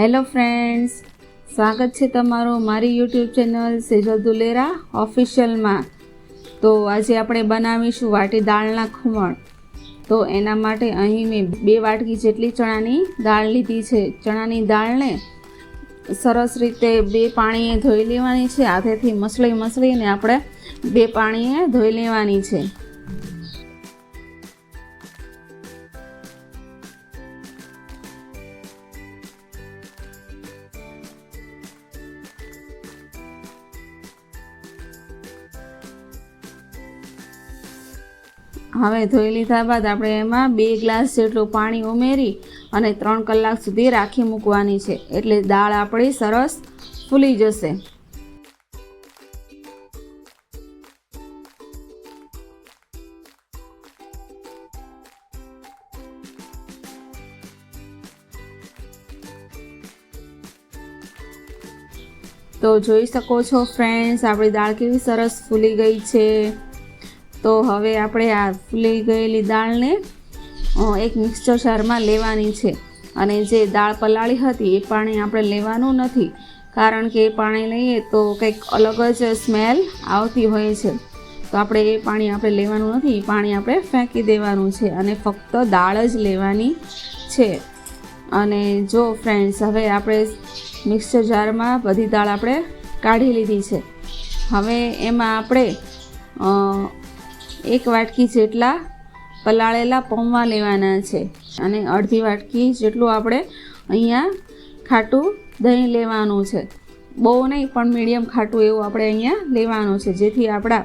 Hello friends સ્વાગત છે તમારું મારી યુટ્યુબ ચેનલ સેજલ દુલેરા ઓફિશિયલમાં તો આજે આપણે બનાવીશું વાટી દાળના ખમણ. તો એના માટે અહીં મેં બે વાટકી જેટલી ચણાની દાળ લીધી છે. ચણાની દાળને સરસ રીતે બે પાણીએ ધોઈ લેવાની છે. હાથેથી મસળી મસળીને આપણે બે પાણીએ ધોઈ લેવાની છે. હવે ધોઈ લીધા બાદ આપણે એમાં બે ગ્લાસ જેટલું પાણી ઉમેરી અને ત્રણ કલાક સુધી રાખી મૂકવાની છે. એટલે દાળ આપણી સરસ ફૂલી જશે. તો જોઈ શકો છો ફ્રેન્ડ્સ, આપણી દાળ કેવી સરસ ફૂલી ગઈ છે. તો હવે આપણે આ ફૂલી ગયેલી દાળને એક મિક્સચર જારમાં લેવાની છે. અને જે દાળ પલાળી હતી એ પાણી આપણે લેવાનું નથી. કારણ કે એ પાણી લઈએ તો કંઈક અલગ જ સ્મેલ આવતી હોય છે. તો આપણે એ પાણી આપણે લેવાનું નથી, એ પાણી આપણે ફેંકી દેવાનું છે અને ફક્ત દાળ જ લેવાની છે. અને જો ફ્રેન્ડ્સ હવે આપણે મિક્સર જારમાં બધી દાળ આપણે કાઢી લીધી છે. હવે એમાં આપણે એક વાટકી જેટલા પલાળેલા પૌવા લેવાના છે. અને અડધી વાટકી જેટલું આપણે અહીંયા ખાટું દહીં લેવાનું છે. બહુ નહીં, પણ મીડિયમ ખાટું એવું આપણે અહીંયા લેવાનું છે, જેથી આપણા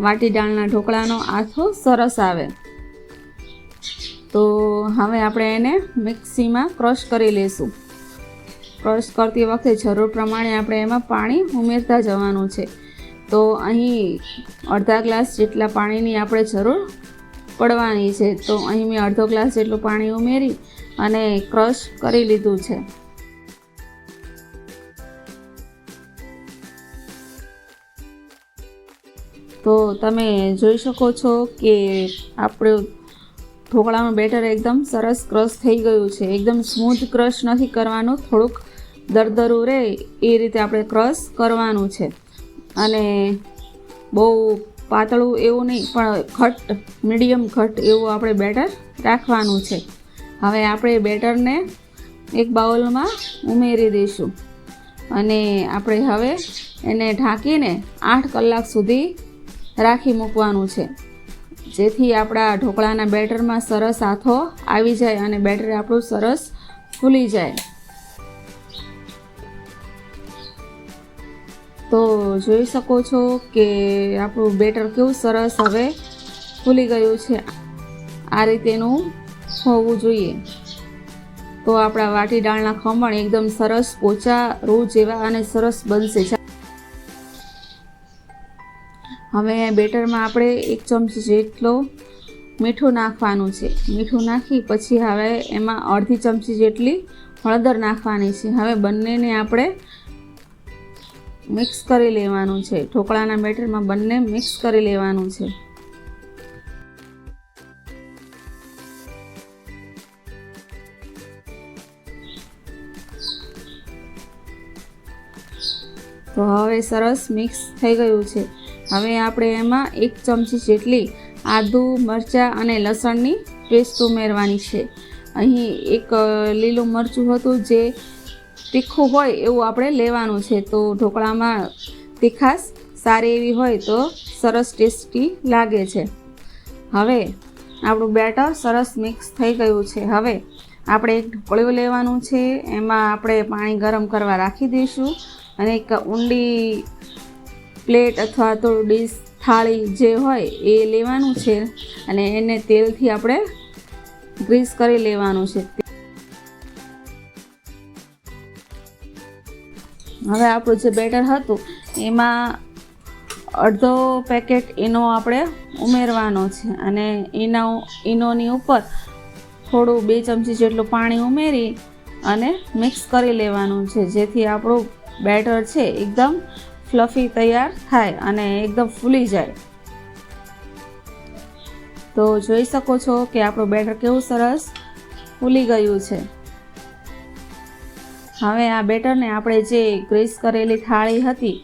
વાટી દાળના ઢોકળાનો આથો સરસ આવે. તો હવે આપણે એને મિક્સીમાં ક્રશ કરી લઈશું ક્રશ કરતી વખતે જરૂર પ્રમાણે આપણે એમાં પાણી ઉમેરતા જવાનું છે. તો અહીં અડધા ગ્લાસ જેટલા પાણીની આપણે જરૂર પડવાની છે. તો અહીં મેં અડધો ગ્લાસ જેટલું પાણી ઉમેરી અને ક્રશ કરી લીધું છે. તો તમે જોઈ શકો છો કે આપણું ઢોકળાનું બેટર એકદમ સરસ ક્રશ થઈ ગયું છે. એકદમ સ્મૂથ ક્રશ નથી કરવાનું. થોડુંક દરદરું રહે એ રીતે આપણે ક્રશ કરવાનું છે. અને બહુ પાતળું એવું નહીં, પણ ઘટ મીડિયમ ઘટ એવું આપણે બેટર રાખવાનું છે. હવે આપણે બેટરને એક બાઉલમાં ઉમેરી દઈશું. અને આપણે હવે એને ઢાંકીને આઠ કલાક સુધી રાખી મૂકવાનું છે. જેથી આપણા ઢોકળાના બેટરમાં સરસ હાથો આવી જાય અને બેટર આપણું સરસ ફૂલી જાય. તો જોઈ શકો છો કે આપણું બેટર કેવું સરસ હવે ફૂલી ગયું છે. આ રીતેનું હોવું જોઈએ. તો આપણા વાટી દાળના ખમણ એકદમ સરસ પોચા રૂ જેવા અને સરસ બનશે. હવે બેટરમાં આપણે એક ચમચી જેટલો મીઠું નાખવાનું છે. મીઠું નાખી પછી હવે એમાં અડધી ચમચી જેટલી હળદર નાખવાની છે. હવે બંનેને આપણે મિક્સ કરી લેવાનું છે. ઢોકળાના બેટરમાં બંને મિક્સ કરી લેવાનું છે. તો હવે સરસ મિક્સ થઈ ગયું છે. હવે આપણે એમાં એક ચમચી જેટલી આદુ, મરચાં અને લસણની પેસ્ટ ઉમેરવાની છે. અહીં એક લીલું મરચું હતું જે તીખું હોય એવું આપણે લેવાનું છે. તો ઢોકળામાં તીખાશ સારી એવી હોય તો સરસ ટેસ્ટી લાગે છે. હવે આપણું બેટર સરસ મિક્સ થઈ ગયું છે. હવે આપણે એક ઢોકળિયું લેવાનું છે. એમાં આપણે પાણી ગરમ કરવા રાખી દઈશું અને એક ઊંડી પ્લેટ અથવા તો ડીશ થાળી જે હોય એ લેવાનું છે અને એને તેલથી આપણે ગ્રીસ કરી લેવાનું છે. હવે આપણું જે બેટર હતું, એમાં અડધો પેકેટ ઈનો આપણે ઉમેરવાનો છે. અને ઈનો ઈનોની ઉપર થોડું બે ચમચી જેટલું પાણી ઉમેરી અને મિક્સ કરી લેવાનું છે. જેથી આપણું બેટર છે, એકદમ ફ્લફી તૈયાર થાય અને એકદમ ફૂલી જાય. તો જોઈ શકો છો કે આપણું બેટર કેવું સરસ ફૂલી ગયું છે. હવે આ બેટરને આપણે જે ગ્રીસ કરેલી થાળી હતી,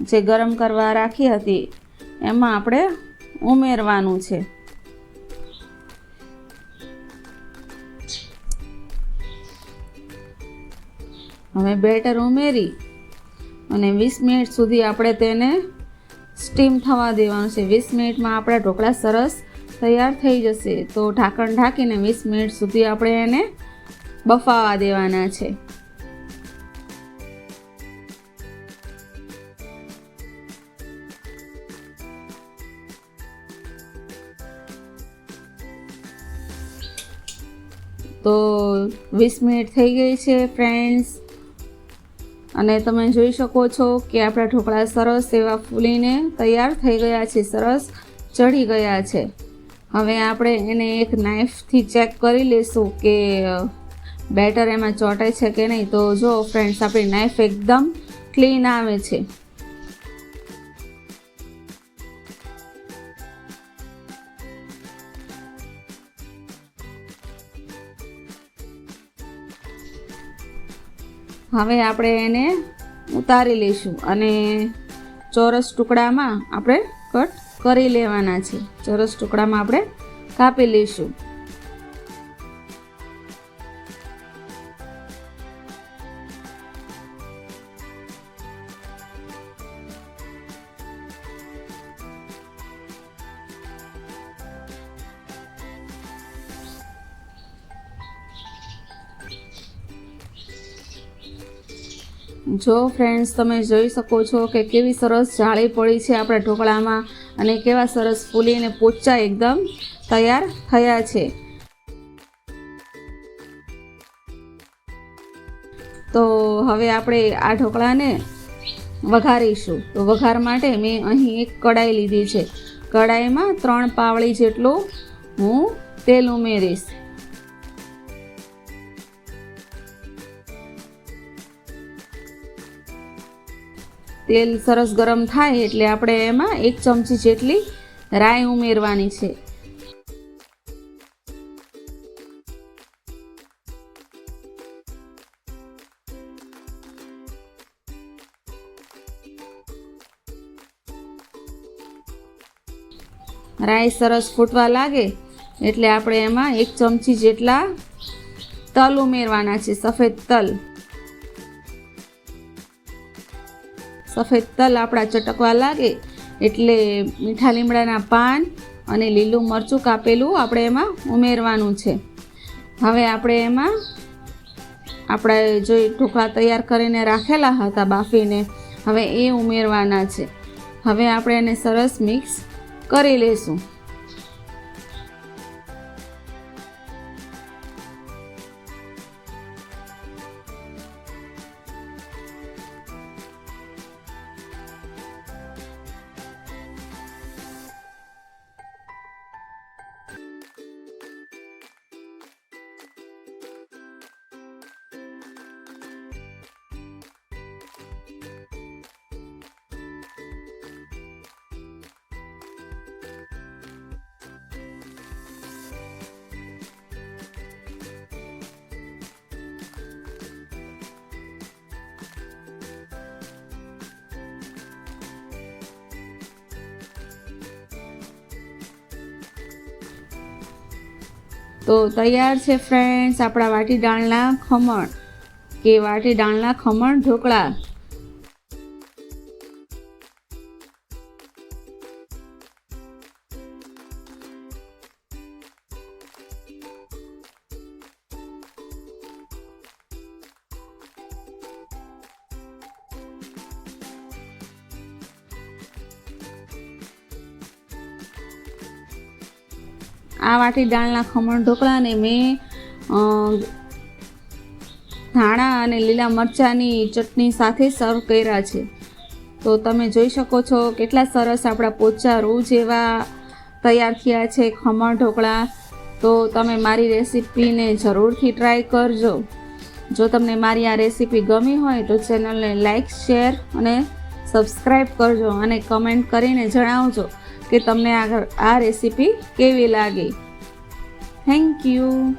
જે ગરમ કરવા રાખી હતી, એમાં આપણે ઉમેરવાનું છે. હવે બેટર ઉમેરી અને વીસ મિનિટ સુધી આપણે તેને સ્ટીમ થવા દેવાનું છે. વીસ મિનિટમાં આપણા ઢોકળા સરસ તૈયાર થઈ જશે. તો ઢાંકણ ઢાંકીને વીસ મિનિટ સુધી આપણે એને બફાવા દેવાના છે. તો વીસ મિનિટ થઈ ગઈ છે ફ્રેન્ડ્સ અને તમે જોઈ શકો છો કે આપણા ઢોકળા સરસ એવા ફૂલીને તૈયાર થઈ ગયા છે, સરસ ચડી ગયા છે. હવે આપણે એને એક નાઇફથી ચેક કરી લઈશું કે બેટર એમાં ચોંટે છે કે નહીં. તો જો ફ્રેન્ડ્સ આપણી નાઇફ એકદમ ક્લીન આવે છે. હવે આપણે એને ઉતારી લઈશું અને ચોરસ ટુકડામાં આપણે કટ કરી લેવાના છે. ચોરસ ટુકડામાં આપણે કાપી લઈશું. જો ફ્રેન્ડ્સ તમે જોઈ શકો છો કે કેવી સરસ જાળી પડી છે આપણા ઢોકળામાં અને કેવા સરસ ફૂલીને પોચા એકદમ તૈયાર થયા છે. તો હવે આપણે આ ઢોકળાને વઘારીશું. તો વઘાર માટે મેં અહીં એક કડાઈ લીધી છે. કડાઈમાં ત્રણ પાવળી જેટલું હું તેલ ઉમેરીશ. તેલ સરસ ગરમ થાય એટલે આપણે એમાં એક ચમચી જેટલી રાઈ ઉમેરવાની છે. રાઈ સરસ ફૂટવા લાગે એટલે આપણે એમાં એક ચમચી જેટલા તલ ઉમેરવાના છે, સફેદ તલ. સફેદ તલ આપણા ચટકવા લાગે એટલે મીઠા લીમડાના પાન અને લીલું મરચું કાપેલું આપણે એમાં ઉમેરવાનું છે. હવે આપણે એમાં આપણે જો ઢોકળા તૈયાર કરીને રાખેલા હતા બાફીને હવે એ ઉમેરવાના છે. હવે આપણે એને સરસ મિક્સ કરી લઈશું તો તૈયાર છે ફ્રેન્ડ્સ આપણા વાટી દાળના ખમણ. કે વાટી દાળના ખમણ ઢોકળા. આ વાટી દાળના ખમણ ઢોકળાને મેં ધાણા અને લીલા મરચાંની ચટણી સાથે સર્વ કર્યા છે. તો તમે જોઈ શકો છો કેટલા સરસ આપણા પોચા રૂ જેવા તૈયાર થયા છે ખમણ ઢોકળા. તો તમે મારી રેસીપીને જરૂરથી ટ્રાય કરજો. જો તમને મારી આ રેસીપી ગમી હોય તો ચેનલને લાઇક શેર અને સબસ્ક્રાઈબ કરજો અને કમેન્ટ કરીને જણાવજો. કે તમને આ આ રેસીપી કેવી લાગી? Thank you